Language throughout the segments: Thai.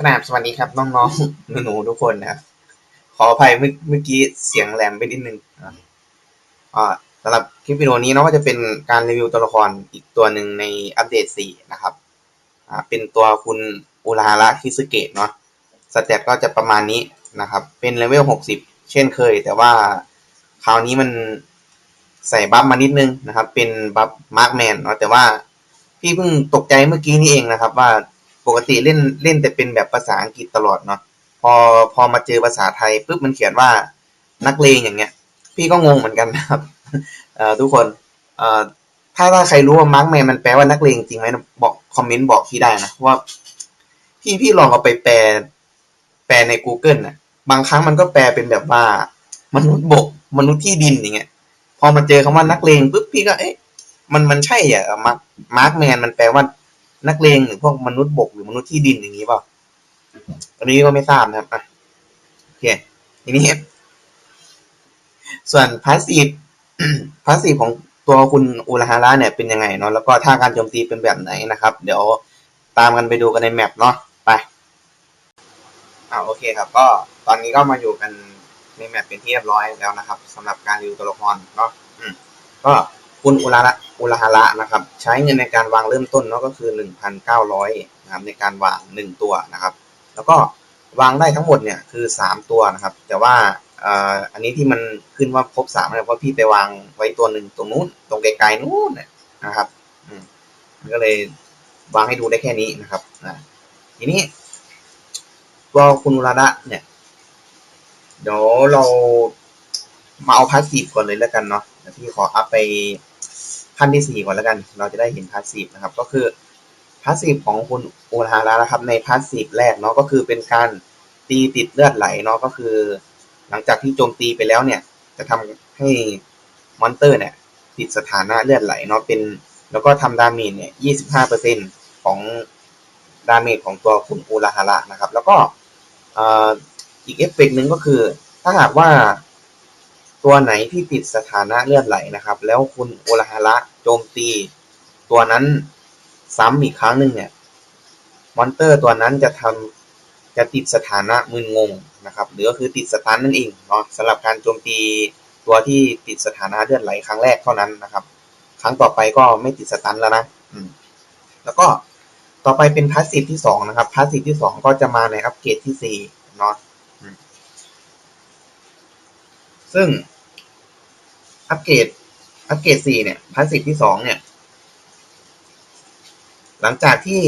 กราบสวัสดีครับน้องๆหนูๆทุกคนนะครับ ขออภัยเมื่อเมื่อกี้เสียงแหลมไปนิดนึงอ่าสำหรับคลิปวิดีโอนี้เนาะก็จะเป็นการรีวิวตัวละครอีกตัวหนึ่งในอัปเดต 4 นะครับอ่าเป็นตัวคุณอุราระคิสเกะเนาะสเตตก็จะประมาณนี้นะครับ เป็นเลเวล 60 เช่นเคย แต่ว่าคราวนี้มันใส่บัฟมานิดนึงนะครับ เป็นบัฟมาร์กแมนเนาะแต่ว่าพี่เพิ่งตกใจเมื่อกี้นี่เองนะครับว่า ปกติเล่นเล่นแต่เป็นแบบภาษาอังกฤษตลอดเนาะพอพอมาเจอภาษาไทยปุ๊บมันเขียนว่านักเลงอย่างเงี้ย พี่ก็งงเหมือนกันนะครับเอ่อทุกคนเอ่อถ้าถ้าใครรู้ว่ามาร์กแมนมันแปลว่านักเลงจริงไหมบอกคอมเมนต์บอกพี่ได้นะว่า พี่พี่ลองเอาไปแปล แปลใน Google น่ะบางครั้งมันก็แปลเป็นแบบว่า มนุษย์บก มนุษย์ที่ดินอย่างเงี้ย พอมาเจอคำว่านักเลงปุ๊บพี่ก็เอ๊ะมันมันใช่อะมาร์กมาร์กแมนมันแปลว่า นักเลงหรือพวกมนุษย์บกหรือมนุษย์ที่ดินอย่างงี้เปล่าอันนี้ก็ไม่ทราบนะครับอะโอเคทีนี้ส่วนพาสซีฟพาสซีฟของตัวคุณอุลฮาระเนี่ยเป็นยังไงเนาะแล้วก็ท่าการโจมตีเป็นแบบไหนนะครับ เดี๋ยวตามกันไปดูกันในแมปเนาะไปอ่าโอเคครับ ก็ตอนนี้ก็มาอยู่กันในแมปเป็นที่เรียบร้อยแล้วนะครับสำหรับการรีวิวตัวละครเนาะอืมก็ คุณอุลาระอุลาฮาระนะครับ ใช้เงินในการวางเริ่มต้นเนาะก็คือหนึ่งพันเก้าร้อยนะครับในการวางหนึ่งตัวนะครับ แล้วก็วางได้ทั้งหมดเนี่ยคือสามตัวนะครับ แต่ว่าอ่าอันนี้ที่มันขึ้นว่าครบสามเนี่ยเพราะพี่ไปวางไว้ตัวหนึ่งตรงนู้นตรงไกลๆนู้นนะครับอืมมันก็เลยวางให้ดูได้แค่นี้นะครับอ่าทีนี้ตัวคุณอุราดะเนี่ยเดี๋ยวเรามาเอาพาสซีฟก่อนเลยแล้วกันเนาะพี่ขออัพไป ขั้นที่สี่ก่อนแล้วกัน เราจะได้เห็นพาสซีฟนะครับ ก็คือพาสซีฟของคุณอุราดะนะครับ ในพาสซีฟแรกเนาะก็คือเป็นการตีติดเลือดไหลเนาะก็คือ หลังจากที่โจมตีไปแล้วเนี่ย จะทำให้มอนเตอร์เนี่ย ติดสถานะเลือดไหลเนาะเป็น แล้วก็ทำดาเมจเนี่ย25%ของดาเมจของตัวคุณอูราฮาระนะครับ แล้วก็อีกเอฟเฟกหนึ่งก็คือ ถ้าหากว่า ตัวไหนที่ติดสถานะเลือดไหลนะครับ แล้วคุณโอราฮาระโจมตี ตัวนั้นซ้ำอีกครั้งหนึ่งเนี่ย มอนเตอร์ตัวนั้นจะทำจะติดสถานะมึนงงนะครับ หรือก็คือติดสตันนั่นเองเนาะสำหรับการโจมตีตัวที่ติดสถานะเลือดไหลครั้งแรกเท่านั้นนะครับ ครั้งต่อไปก็ไม่ติดสตันแล้วนะอืมแล้วก็ต่อไปเป็นพาสซีฟที่สองนะครับพาสซีฟที่สองก็จะมาในอัปเกรดที่สี่เนาะ ซึ่งอัปเกรดอัปเกรดสี่เนี่ยพาสซีฟที่สองเนี่ย หลังจากที่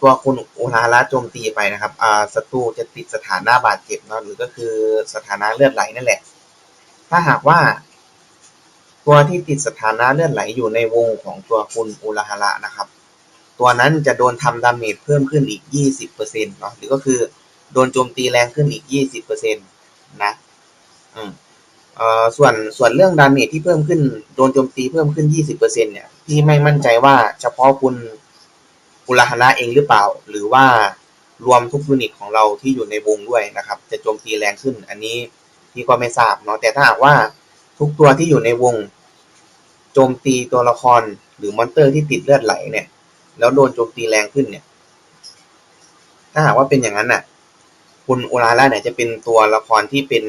ตัวคุณอุราระโจมตีไปนะครับอ่าศัตรูจะติดสถานะบาดเจ็บเนาะหรือก็คือสถานะเลือดไหลนั่นแหละ ถ้าหากว่า ตัวที่ติดสถานะเลือดไหลอยู่ในวงของตัวคุณอุราฮาระนะครับ ตัวนั้นจะโดนทำดาเมจเพิ่มขึ้นอีก 20%เนาะหรือก็คือโดนโจมตีแรงขึ้นอีก 20%นะ อืมเอ่อ ส่วนส่วนเรื่องดาเมจที่เพิ่มขึ้นโดนโจมตีเพิ่มขึ้น 20%เนี่ยพี่ไม่มั่นใจว่าเฉพาะคุณอุราฮาระเองหรือเปล่า หรือว่ารวมทุกยูนิตของเราที่อยู่ในวงด้วยนะครับ จะโจมตีแรงขึ้น อันนี้พี่ก็ไม่ทราบเนาะแต่ถ้าหากว่าทุกตัวที่อยู่ในวง โจมตีตัวละครหรือมอนเตอร์ที่ติดเลือดไหลเนี่ย แล้วโดนโจมตีแรงขึ้นเนี่ย ถ้าหากว่าเป็นอย่างนั้นน่ะ คุณอุราระเนี่ยจะเป็นตัวละครที่เป็น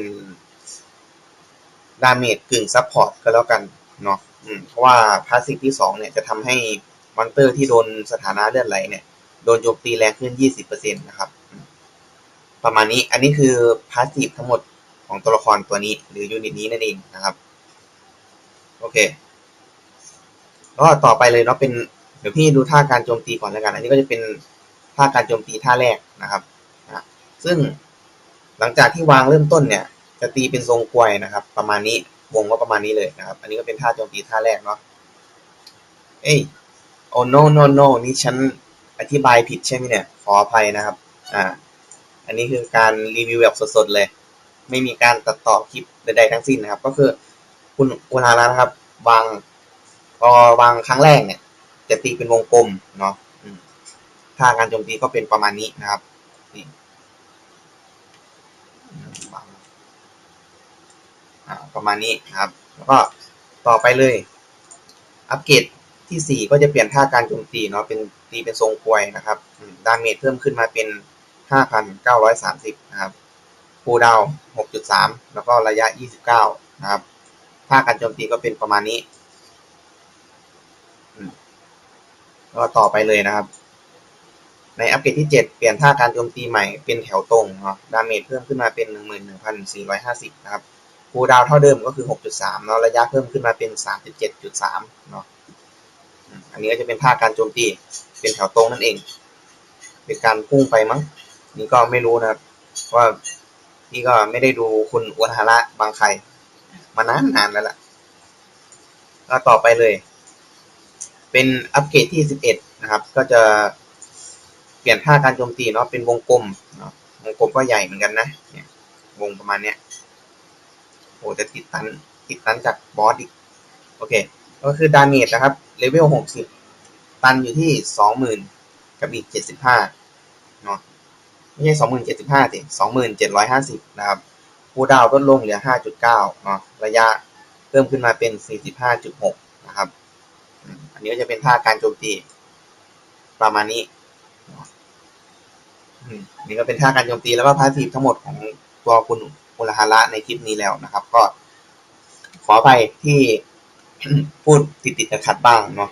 ดาเมจกึ่งซับพอร์ตก็แล้วกันเนาะเพราะว่าพาสซีฟที่สองเนี่ยจะทำให้มอนเตอร์ที่โดนสถานะเลือดไหลเนี่ยโดนโจมตีแรงขึ้น 20%นะครับ ประมาณนี้ อันนี้คือพาสซีฟทั้งหมดของตัวละครตัวนี้หรือยูนิตนี้นั่นเองนะครับ โอเคก็ต่อไปเลยเนาะเป็นเดี๋ยวพี่ดูท่าการโจมตีก่อนแล้วกัน อันนี้ก็จะเป็นท่าการโจมตีท่าแรกนะครับนะซึ่งหลังจากที่วางเริ่มต้นเนี่ย จะตีเป็นทรงกลวยนะครับ ประมาณนี้วงก็ประมาณนี้เลยนะครับ อันนี้ก็เป็นท่าโจมตีท่าแรกเนาะเอ้ยโอ้ no no no นี่ฉันอธิบายผิดใช่ไหมเนี่ย ขออภัยนะครับ อ่า อันนี้คือการรีวิวแบบสดๆเลย ไม่มีการตัดต่อคลิปใดๆทั้งสิ้นนะครับ ก็คือคุณอุราระนะครับ วางพอวางครั้งแรกเนี่ย จะตีเป็นวงกลมเนาะท่าการโจมตีก็เป็นประมาณนี้นะครับ นี่ ประมาณนี้นะครับ แล้วก็ต่อไปเลย อัปเกรดที่สี่ก็จะเปลี่ยนท่าการโจมตีเนาะเป็นตีเป็นทรงกลวยนะครับดาเมจเพิ่มขึ้นมาเป็นห้าพันเก้าร้อยสามสิบนะครับคูดาวหกจุดสามแล้วก็ระยะยี่สิบเก้านะครับท่าการโจมตีก็เป็นประมาณนี้แล้วก็ต่อไปเลยนะครับ ในอัปเกรดที่ 7 เปลี่ยนท่าการโจมตีใหม่เป็นแถวตรงเนาะดาเมจเพิ่มขึ้นมาเป็น 11,450 นะครับ คูลดาวน์เท่าเดิมก็คือ 6.3 เนาะ ระยะเพิ่มขึ้นมาเป็น 37.3 เนาะ อันนี้ก็จะเป็นท่าการโจมตี เป็นแถวตรงนั่นเอง เป็นการพุ่งไปมั้ง นี่ก็ไม่รู้นะครับว่าพี่ก็ไม่ได้ดูคุณอุทาระบางใคร มานานนานแล้วล่ะ ก็ต่อไปเลย เป็นอัปเกรดที่ 11 นะครับ ก็จะเปลี่ยนท่าการโจมตีเนาะ เป็นวงกลมเนาะ วงกลมก็ใหญ่เหมือนกันนะ เนี่ยวงประมาณเนี้ย อ้แต่ติดตันติดตันจากบอสอีก โอเค ก็คือดาเมจนะครับเลเวลหกสิบตันอยู่ที่สองหมื่นกับอีกเจ็ดสิบห้าเนาะไม่ใช่สองหมื่นเจ็ดสิบห้าสิสองหมื่นเจ็ดร้อยห้าสิบนะครับคูดาวน์ลดลงเหลือห้าจุดเก้าเนาะระยะเพิ่มขึ้นมาเป็นสี่สิบห้าจุดหกนะครับอันนี้ก็จะเป็นท่าการโจมตีประมาณนี้นี่ก็เป็นท่าการโจมตีแล้วก็พาสีฟทั้งหมดของตัวคุณ อุลฮาระในคลิปนี้แล้วนะครับ ก็ ขออภัยที่พูดติดติดขัดบ้างเนาะ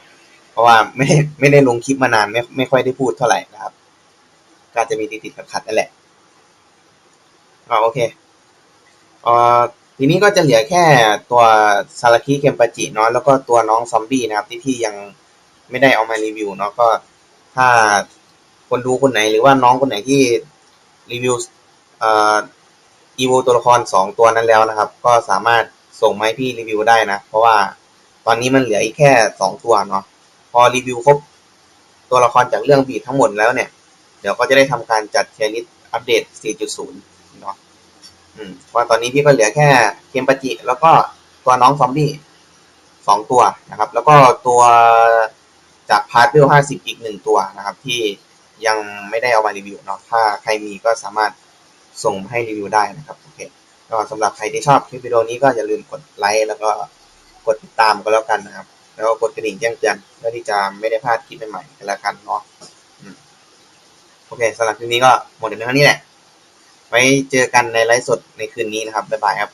เพราะว่าไม่ได้ไม่ได้ลงคลิปมานานไม่ไม่ค่อยได้พูดเท่าไหร่นะครับ ก็จะมีติดติดๆขัดนั่นแหละอ่าโอเคเอ่อทีนี้ก็จะเหลือแค่ตัวซาราคิเคมปาจิเนาะแล้วก็ตัวน้องซอมบี้นะครับ ที่พี่ยังไม่ได้เอามารีวิวเนาะก็ถ้าคนดูคนไหนหรือว่าน้องคนไหนที่รีวิวเอีโวตัวละครสองตัวนั้นแล้วนะครับ ก็สามารถส่งมาให้พี่รีวิวได้นะ เพราะว่าตอนนี้มันเหลืออีกแค่สองตัวเนาะพอรีวิวครบตัวละครจากเรื่องบีททั้งหมดแล้วเนี่ย เดี๋ยวก็จะได้ทำการจัดเทลิสอัปเดต 4.0 เนาะอืมเพราะตอนนี้พี่ก็เหลือแค่เคมปจิ แล้วก็ตัวน้องซอมบี้สองตัวนะครับ แล้วก็ตัวจากพาร์ทเวลห้าสิบอีกหนึ่งตัวนะครับ ที่ยังไม่ได้เอามารีวิวเนาะถ้าใครมีก็สามารถ ส่งมาให้รีวิวได้นะครับโอเคก็สำหรับใครที่ชอบคลิปวิดีโอนี้ก็อย่าลืมกดไลค์แล้วก็กดติดตามก็แล้วกันนะครับ แล้วก็กดกระดิ่งแจ้งเตือนเพื่อที่จะไม่ได้พลาดคลิปใหม่ๆกันแล้วกันเนาะโอเคสำหรับคลิปนี้ก็หมดเพียงเท่านี้แหละไว้เจอกันในไลฟ์สดในคืนนี้นะครับบ๊ายบายครับ